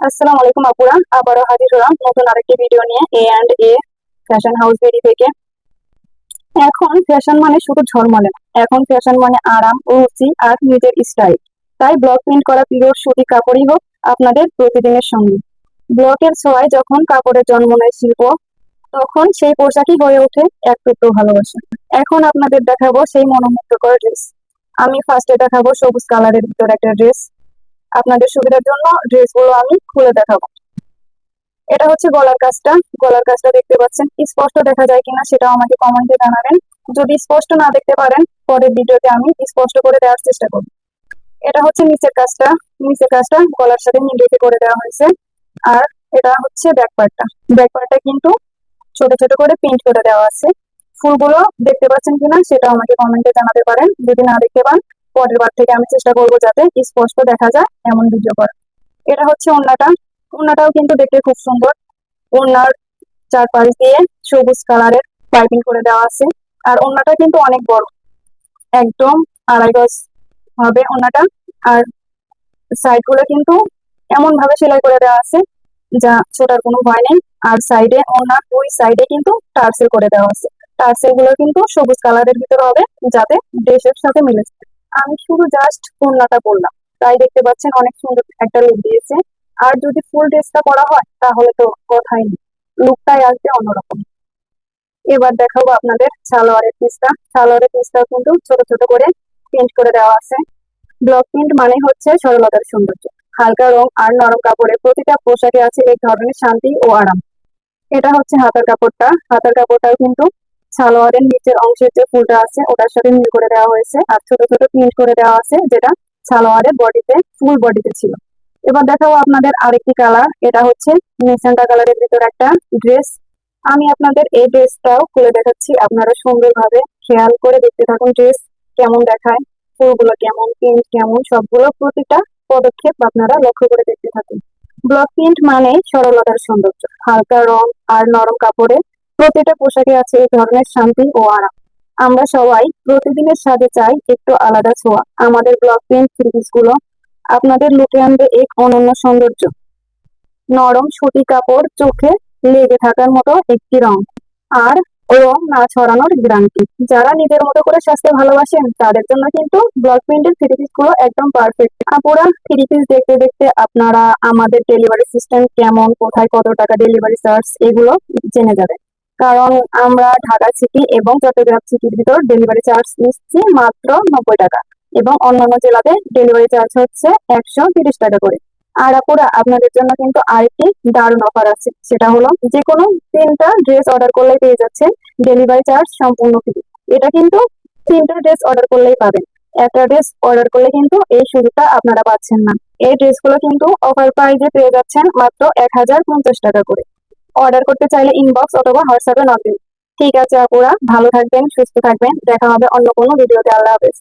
আসসালামু আলাইকুম আপুরা আবারও হাজির হলাম নতুন আরেকটি ভিডিও নিয়ে A and A fashion house বেরি থেকে এখন ফ্যাশন মানে শুধু ঝলমলে এখন ফ্যাশন মানে আরাম রুচি আর নিজের স্টাইল তাই ব্লক প্রিন্ট করা পিওর সুতি কাপড়ই হোক আপনাদের প্রতিদিনের সঙ্গে। ব্লকের ছোঁয়ায় যখন কাপড়ের জন্ম নেয় শিল্প, তখন সেই পোশাকই হয়ে ওঠে এক টুকরো ভালোবাসা। এখন আপনাদের দেখাবো সেই মনোমুগ্ধকর ড্রেস আমি ফার্স্টে দেখাবো সবুজ কালারের ভিতর একটা ড্রেস আপনাদের সুবিধার জন্য ড্রেসগুলো আমি খুলে দেখাবো। এটা হচ্ছে গলার কাজটা। গলার কাজটা দেখতে পাচ্ছেন। স্পষ্ট দেখা যায় কিনা সেটাও আমাকে কমেন্টে জানাবেন। যদি স্পষ্ট না দেখতে পারেন, পরের ভিডিওতে আমি স্পষ্ট করে দেওয়ার চেষ্টা করব। এটা হচ্ছে নিচের কাজটা। নিচের কাজটা গলার সাথে মিলিয়ে করে দেওয়া হয়েছে। আর এটা হচ্ছে ব্যাক পার্টটা কিন্তু ছোট ছোট করে প্রিন্ট করে দেওয়া আছে। ফুলগুলো দেখতে পাচ্ছেন কিনা সেটা আমাকে কমেন্টে জানাতে পারেন। যদি না দেখতে পান পরের বার থেকে আমি চেষ্টা করব যাতে স্পষ্ট দেখা যায় এমন ভিডিও করা এটা হচ্ছে ওড়নাটা। ওড়নাটাও কিন্তু দেখতে খুব সুন্দর। ওড়নার চারপাশ দিয়ে সবুজ কালারের পাইপিং করে দেওয়া আছে। আর ওড়নাটা কিন্তু অনেক বড়। একদম আড়াই গজ হবে ওড়নাটা। আর সাইডগুলো কিন্তু এমন ভাবে সেলাই করে দেওয়া আছে, যা ছোটার কোনো ভয় নেই। আর সাইডে ওড়নার দুই সাইডে কিন্তু টার্সেল করে দেওয়া আছে। টার্সেলগুলো কিন্তু সবুজ কালারের ভিতরে হবে, যাতে ড্রেসের সাথে মিলে আমি শুধু জাস্ট ওড়নাটা পরলাম তাই দেখতে পাচ্ছেন অনেক সুন্দর একটা লুক দিয়েছে। আর যদি ফুল ড্রেসটা করা হয়, তাহলে তো কথাই নেই। লুকটাই আসবে অন্যরকম। এবার দেখাবো আপনাদের সালোয়ারের পিসটা। সালোয়ারের পিসটাও কিন্তু ছোট ছোট করে প্রিন্ট করে দেওয়া আছে। ব্লক প্রিন্ট মানে হচ্ছে সরলতার সৌন্দর্য। হালকা রং আর নরম কাপড়ে প্রতিটা পোশাকে আছে এক ধরনের শান্তি ও আরাম। এটা হচ্ছে হাতার কাপড়টা। হাতার কাপড়টাও কিন্তু সালোয়ারের নিচের অংশের যে ফুলটা আছে, ওটার সাথে মিল করে দেওয়া হয়েছে। আর ছোট ছোট প্রিন্ট করে দেওয়া আছে, যেটা সালোয়ারের বডিতে, ফুল বডিতে ছিল। এবার দেখাবো আপনাদের আরেকটি কালার এটা হচ্ছে মেসেন্টা কালারের ভিতর একটা ড্রেস আমি আপনাদের এই ড্রেসটাও খুলে দেখাচ্ছি, আপনারা সুন্দরভাবে খেয়াল করে দেখতে থাকুন ড্রেস কেমন দেখায়, ফুলগুলো কেমন প্রিন্ট কেমন, সবগুলো প্রতিটা পদক্ষেপ আপনারা লক্ষ্য করে দেখতে থাকুন। ব্লক প্রিন্ট মানে সরলতার সৌন্দর্য, হালকা রং আর নরম কাপড়ে প্রতিটা পোশাকে আছে এই ধরনের শান্তি ও আরাম। আমরা সবাই প্রতিদিনের সাথে চাই একটু আলাদা ছোঁয়া। আমাদের ব্লক প্রিন্ট থ্রিপিসগুলো আপনাদের লুটে আনবে এক অনন্য সৌন্দর্য। নরম, সুতি কাপড় চোখে লেগে থাকার মতো একটি রং। আর রং না ছড়ানোর গ্যারান্টি। যারা নিজের মতো করে সাজতে ভালোবাসেন, তাদের জন্য কিন্তু ব্লক প্রিন্টের থ্রি পিসগুলো একদম পারফেক্ট আপুরা থ্রি পিস দেখতে দেখতে আপনারা আমাদের ডেলিভারি সিস্টেম কেমন, কোথায় কত টাকা ডেলিভারি চার্জ এগুলো জেনে যাবেন। কারণ আমরা ঢাকা সিটি এবং চট্টগ্রাম সিটির ভিতর ডেলিভারি চার্জ নিচ্ছি মাত্র নব্বই টাকা এবং অন্যান্য জেলাতে ডেলিভারি চার্জ হচ্ছে একশো তিরিশ টাকা করে। আর আপুরা আপনাদের জন্য কিন্তু আরেকটি দারুণ অফার আছে, সেটা হলো যে কোনো তিনটা ড্রেস অর্ডার করলে পেয়ে যাচ্ছেন ডেলিভারি চার্জ সম্পূর্ণ ফ্রি এটা কিন্তু তিনটা ড্রেস অর্ডার করলেই পাবেন। একটা ড্রেস অর্ডার করলে কিন্তু এই সুবিধা আপনারা পাচ্ছেন না। এই ড্রেসগুলো কিন্তু অফার প্রাইজে পেয়ে যাচ্ছেন মাত্র এক হাজার পঞ্চাশ টাকা করে। অর্ডার করতে চাইলে ইনবক্স অথবা হোয়াটসঅ্যাপে নক দিন ঠিক আছে আপুরা, ভালো থাকবেন, সুস্থ থাকবেন। দেখা হবে অন্য কোনো ভিডিওতে আল্লাহ হাফেজ।